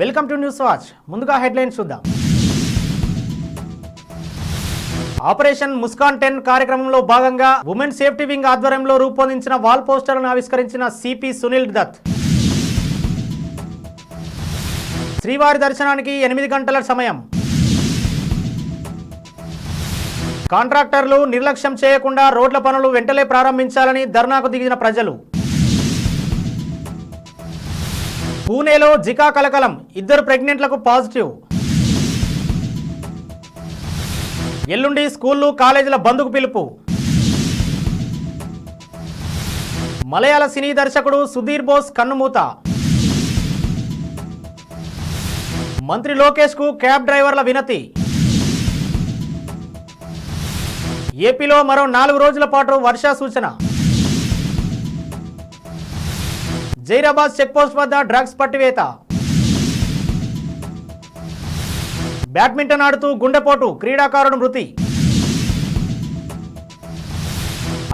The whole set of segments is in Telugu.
Welcome to news watch. ముందుగా హెడ్లైన్స్ చూద్దాం. ఆపరేషన్ ముస్కాన్ టెన్ కార్యక్రమంలో భాగంగా ఉమెన్ సేఫ్టీ వింగ్ ఆధ్వర్యంలో రూపొందించిన వాల్ పోస్టర్లను ఆవిష్కరించిన సిపి సునీల్ దత్. శ్రీవారి దర్శనానికి ఎనిమిది గంటల సమయం. కాంట్రాక్టర్లు నిర్లక్ష్యం చేయకుండా రోడ్ల పనులు వెంటనే ప్రారంభించాలని ధర్నాకు దిగిన ప్రజలు. పూణేలో జికా కలకలం. ఇద్దరు ప్రెగ్నెంట్లకు పాజిటివ్. ఎల్లుండి స్కూళ్ళు కాలేజీల బంధుకు పిలుపు. మలయాళ సినీ దర్శకుడు సుధీర్ బోస్ కన్నుమూత. మంత్రి లోకేష్కు క్యాబ్ డ్రైవర్ల వినతి. ఏపీలో మరో నాలుగు రోజుల పాటు వర్షా సూచన జైరాబాద్ చెక్పోస్ట్ వద్ద డ్రగ్స్ పట్టివేత. బ్యాడ్మింటన్ ఆడుతూ గుండెపోటు క్రీడాకారుడు మృతి.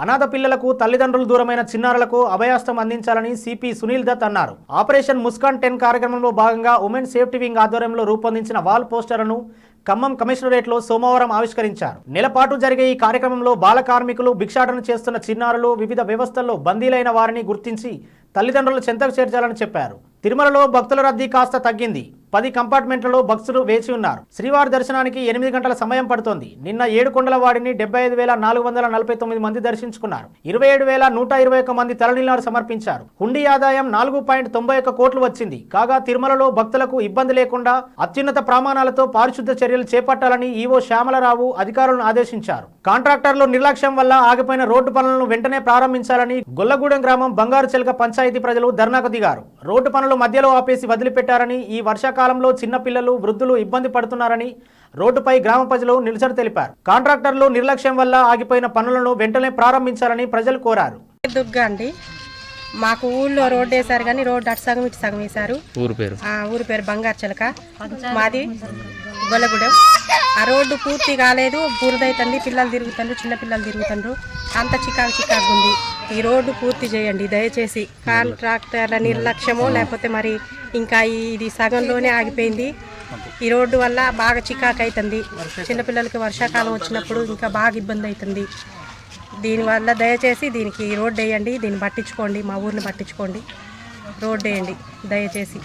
అనాథ పిల్లలకు తల్లిదండ్రులు దూరమైన చిన్నారులకు అభయాస్తం అందించాలని సిపి సునీల్ దత్ అన్నారు. ఆపరేషన్ ముస్కాన్ టెన్ కార్యక్రమంలో భాగంగా ఉమెన్ సేఫ్టీ వింగ్ ఆధ్వర్యంలో రూపొందించిన వాల్ పోస్టర్లను ఖమ్మం కమిషనరేట్లో సోమవారం ఆవిష్కరించారు. నెలపాటు జరిగే ఈ కార్యక్రమంలో బాల కార్మికులు భిక్షాటన చేస్తున్న చిన్నారులు వివిధ వ్యవస్థల్లో బందీలైన వారిని గుర్తించి తల్లిదండ్రులు చెంతకు చేర్చాలని చెప్పారు. తిరుమలలో భక్తుల రద్దీ కాస్త తగ్గింది. పది కంపార్ట్మెంట్లలో భక్తులు వేచి ఉన్నారు. శ్రీవారి దర్శనానికి ఎనిమిది గంటల సమయం పడుతోంది. నిన్న ఏడు కొండల వాడిని డెబ్బై ఐదు వేల నాలుగు వందల నలభై తొమ్మిది మంది దర్శించుకున్నారు. ఇరవై ఏడు వేల నూట ఇరవై ఒక మంది తలనీలాలు సమర్పించారు. హుండీ ఆదాయం నాలుగు పాయింట్ తొంభై ఒక్క కోట్లు వచ్చింది. కాగా తిరుమలలో భక్తులకు ఇబ్బంది లేకుండా అత్యున్నత ప్రమాణాలతో పారిశుద్ధ చర్యలు చేపట్టాలని ఈవో శ్యామలరావు అధికారులను ఆదేశించారు. కాంట్రాక్టర్లు నిర్లక్ష్యం వల్ల ఆగిపోయిన రోడ్డు పనులను వెంటనే ప్రారంభించాలని గొల్లగూడెం గ్రామం బంగారు చెలక పంచాయతీ ప్రజలు ధర్నాకు దిగారు. రోడ్డు పనులు మధ్యలో ఆపేసి వదిలిపెట్టారని ఈ వర్షాకాలంలో చిన్నపిల్లలు వృద్ధులు ఇబ్బంది పడుతున్నారని రోడ్డుపై గ్రామ ప్రజలు నిరసన తెలిపారు. కాంట్రాక్టర్లు నిర్లక్ష్యం వల్ల ఆగిపోయిన పనులను వెంటనే ప్రారంభించాలని ప్రజలు కోరారు. దుర్గా అండి. మాకు ఊళ్ళో రోడ్డు వేశారు కానీ రోడ్డు అటు సగం ఇటు సగం వేశారు. ఊరు పేరు? ఆ ఊరి పేరు బంగారు చిలక. మాది గొల్లగూడెం. ఆ రోడ్డు పూర్తి కాలేదు బురదైతుంది పిల్లలు తిరుగుతుండ్రు చిన్న పిల్లలు తిరుగుతుండ్రు. అంత చికాకు చికాకు ఉంది. ఈ రోడ్డు పూర్తి చేయండి దయచేసి. కాంట్రాక్టర్ల నిర్లక్ష్యమో లేకపోతే మరి ఇంకా ఇది సగంలోనే ఆగిపోయింది. ఈ రోడ్డు వల్ల బాగా చికాకు అవుతుంది చిన్నపిల్లలకి వర్షాకాలం వచ్చినప్పుడు ఇంకా బాగా ఇబ్బంది అవుతుంది దీనివల్ల దయచేసి దీనికి రోడ్డు వేయండి దీన్ని పట్టించుకోండి. మా ఊరిని పట్టించుకోండి. రోడ్డు వేయండి దయచేసి.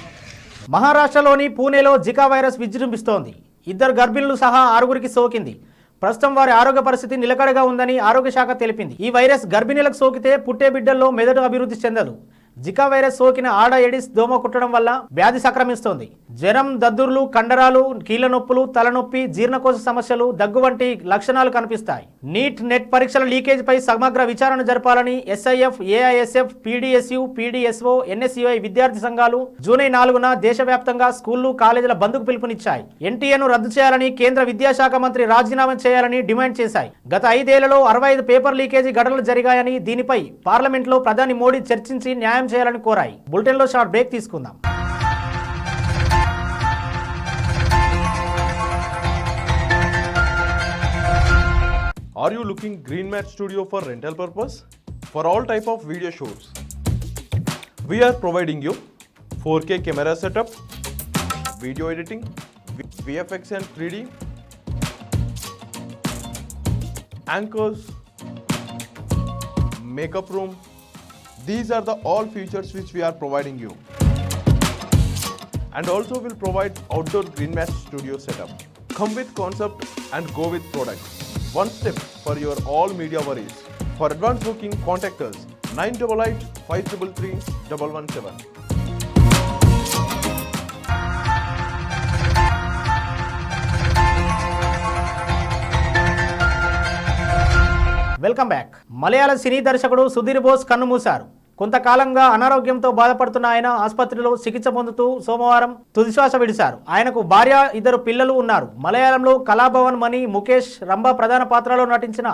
మహారాష్ట్రలోని పూణేలో జికా వైరస్ విజృంభిస్తోంది. ఇద్దరు గర్భిణులు సహా ఆరుగురికి సోకింది. ప్రస్తుతం వారి ఆరోగ్య పరిస్థితి నిలకడగా ఉందని ఆరోగ్య శాఖ తెలిపింది. ఈ వైరస్ గర్భిణీలకు సోకితే పుట్టే బిడ్డల్లో మెదడు అభివృద్ధి చెందదు. జికా వైరస్ సోకిన ఆడ ఎడిస్ దోమ కుట్టడం వల్ల వ్యాధి సక్రమిస్తోంది. జ్వరం దద్దుర్లు కండరాలు కీళ్ళ నొప్పులు తలనొప్పి జీర్ణకోశ సమస్యలు దగ్గు వంటి లక్షణాలు కనిపిస్తాయి. నీట్ నెట్ పరీక్షల లీకేజీపై సమగ్ర విచారణ జరపాలని SIF AISF PDSU PDSO NSUI విద్యార్థి సంఘాలు జూలై నాలుగున దేశవ్యాప్తంగా స్కూళ్ళు కాలేజీల బంద్కు పిలుపునిచ్చాయి. ఎన్టీఏను రద్దు చేయాలని కేంద్ర విద్యాశాఖ మంత్రి రాజీనామా చేయాలని డిమాండ్ చేశాయి. గత ఐదేళ్ళలో అరవై ఐదు పేపర్ లీకేజీ ఘటనలు జరిగాయని దీనిపై పార్లమెంట్లో ప్రధాని మోడీ చర్చించి న్యాయం చేయాలని కోరాయి. బులెటిన్లో షార్ట్ బ్రేక్ తీసుకుందాం. Are you looking Green Mat Studio for rental purpose? For all type of video shoots. We are providing you 4K camera setup, video editing, VFX and 3D, anchors, makeup room. These are the all features which we are providing you. And also will provide outdoor Green Mat Studio setup. Come with concept and go with product. One step for your all media worries. For advance booking, contact us 988 533 117. Welcome back Malayalam సినీ దర్శకుడు సుధీర్ బోస్ కన్నుమూశారు కొంతకాలంగా అనారోగ్యంతో బాధపడుతున్న ఆయన ఆసుపత్రిలో చికిత్స పొందుతూ సోమవారం తుదిశ్వాస విడిశారు. ఆయనకు భార్య ఇద్దరు పిల్లలు ఉన్నారు. మలయాళంలో కళాభవన్ మణి ముఖేష్ రంభ ప్రధాన పాత్రలో నటించిన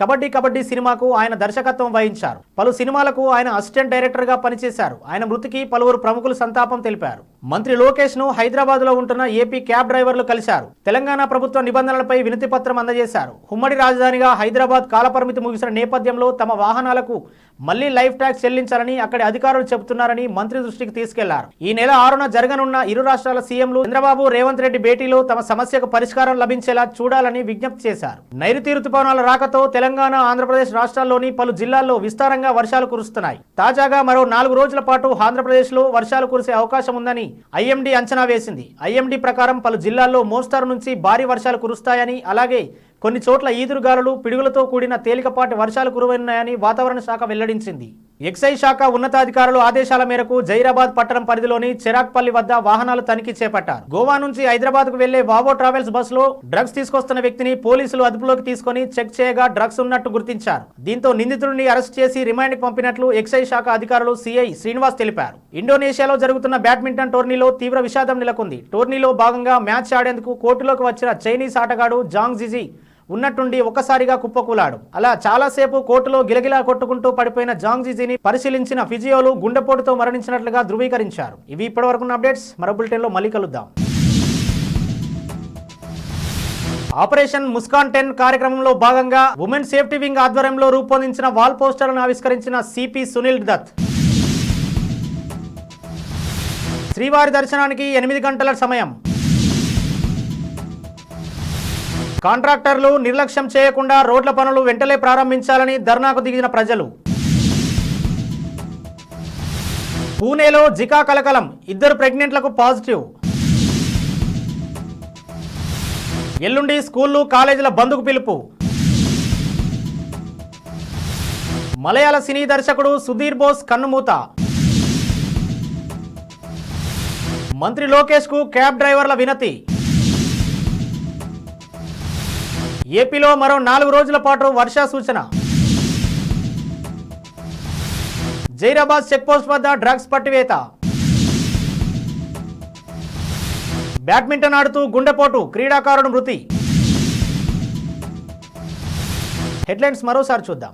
కబడ్డీ కబడ్డీ సినిమాకు ఆయన దర్శకత్వం వహించారు. పలు సినిమాలకు ఆయన అసిస్టెంట్ డైరెక్టర్గా పనిచేశారు. ఆయన మృతికి పలువురు ప్రముఖులు సంతాపం తెలిపారు. మంత్రి లోకేష్ను హైదరాబాద్లో ఉంటున్న ఏపీ క్యాబ్ డ్రైవర్లు కలిశారు. తెలంగాణ ప్రభుత్వ నిబంధనలపై వినతి పత్రం అందజేశారు. ఉమ్మడి రాజధానిగా హైదరాబాద్ కాలపరిమితి ముగిసిన నేపథ్యంలో తమ వాహనాలకు మళ్ళీ లైఫ్ ట్యాక్స్ చెల్లించాలని అక్కడి అధికారులు చెబుతున్నారని మంత్రి దృష్టికి తీసుకెళ్ళారు. ఈ నెల ఆరున జరగనున్న ఇరు రాష్ట్రాల సీఎంలు చంద్రబాబు రేవంత్ రెడ్డి భేటీలో తమ సమస్యకు పరిష్కారం లభించేలా చూడాలని విజ్ఞప్తి చేశారు. నైరుతి రుతుపవనాల రాకతో తెలంగాణ ఆంధ్రప్రదేశ్ రాష్ట్రాల్లోని పలు జిల్లాల్లో విస్తారంగా వర్షాలు కురుస్తున్నాయి. తాజాగా మరో నాలుగు రోజుల పాటు ఆంధ్రప్రదేశ్లో వర్షాలు కురిసే అవకాశం ఉందని ఐఎండీ అంచనా వేసింది. ఐఎండీ ప్రకారం పలు జిల్లాల్లో మోస్తారు నుంచి భారీ వర్షాలు కురుస్తాయని అలాగే కొన్ని చోట్ల ఈదురుగాలులు పిడుగులతో కూడిన తేలికపాటి వర్షాలు కురువనున్నాయని వాతావరణ శాఖ వెల్లడించింది. ఎక్సైజ్ శాఖ ఉన్నతాధికారులు ఆదేశాల మేరకు జైరాబాద్ పట్టణం పరిధిలోని చిరాక్పల్లి వద్ద వాహనాలు తనిఖీ చేపట్టారు. గోవా నుంచి హైదరాబాద్కు వెళ్ళే వావో ట్రావెల్స్ బస్సులో డ్రగ్స్ తీసుకొస్తున్న వ్యక్తిని పోలీసులు అదుపులోకి తీసుకొని చెక్ చేయగా డ్రగ్స్ ఉన్నట్టు గుర్తించారు. దీంతో నిందితుడిని అరెస్ట్ చేసి రిమాండ్ పంపినట్లు ఎక్సైజ్ శాఖ అధికారులు సిఐ శ్రీనివాస్ తెలిపారు. ఇండోనేషియాలో జరుగుతున్న బ్యాడ్మింటన్ టోర్నీలో తీవ్ర విషాదం నెలకొంది. టోర్నీలో భాగంగా మ్యాచ్ ఆడేందుకు కోర్టులోకి వచ్చిన చైనీస్ ఆటగాడు జాంగ్ జిజీ ఉన్నట్టుండి ఒక్కసారిగా కుప్పకూలాడు. అలా చాలాసేపు కోర్టులో గిలగిలా కొట్టుకుంటూ పడిపోయిన జాంగ్జీజీని పరిశీలించిన ఫిజియోలు గుండెపోటుతో మరణించినట్లుగా ధృవీకరించారు. ఇవి ఇప్పటివరకున్న అప్డేట్స్. మరో బులెటిన్లో మళ్ళీ కలుద్దాం. ఆపరేషన్ ముస్కాన్ టెన్ కార్యక్రమంలో భాగంగా ఉమెన్ సేఫ్టీ వింగ్ ఆధ్వర్యంలో రూపొందించిన వాల్ పోస్టర్లను ఆవిష్కరించిన సిపి సునీల్ దత్. శ్రీవారి దర్శనానికి ఎనిమిది గంటల సమయం. కాంట్రాక్టర్లు నిర్లక్ష్యం చేయకుండా రోడ్ల పనులు వెంటనే ప్రారంభించాలని ధర్నాకు దిగిన ప్రజలు. పూణేలో జికా కలకలం ఇద్దరు ప్రెగ్నెంట్లకు పాజిటివ్. ఎల్లుండి స్కూళ్ళు కాలేజీల బంధుకు పిలుపు. మలయాళ సినీ దర్శకుడు సుధీర్ బోస్ కన్నుమూత. మంత్రి లోకేష్కు క్యాబ్ డ్రైవర్ల వినతి. ఏపీలో మరో నాలుగు రోజుల పాటు వర్షా సూచన. జైరాబాద్ చెక్పోస్ట్ వద్ద డ్రగ్స్ పట్టివేత. బ్యాడ్మింటన్ ఆడుతూ గుండెపోటు క్రీడాకారుడు మృతి. హెడ్లైన్స్ మరోసారి చూద్దాం.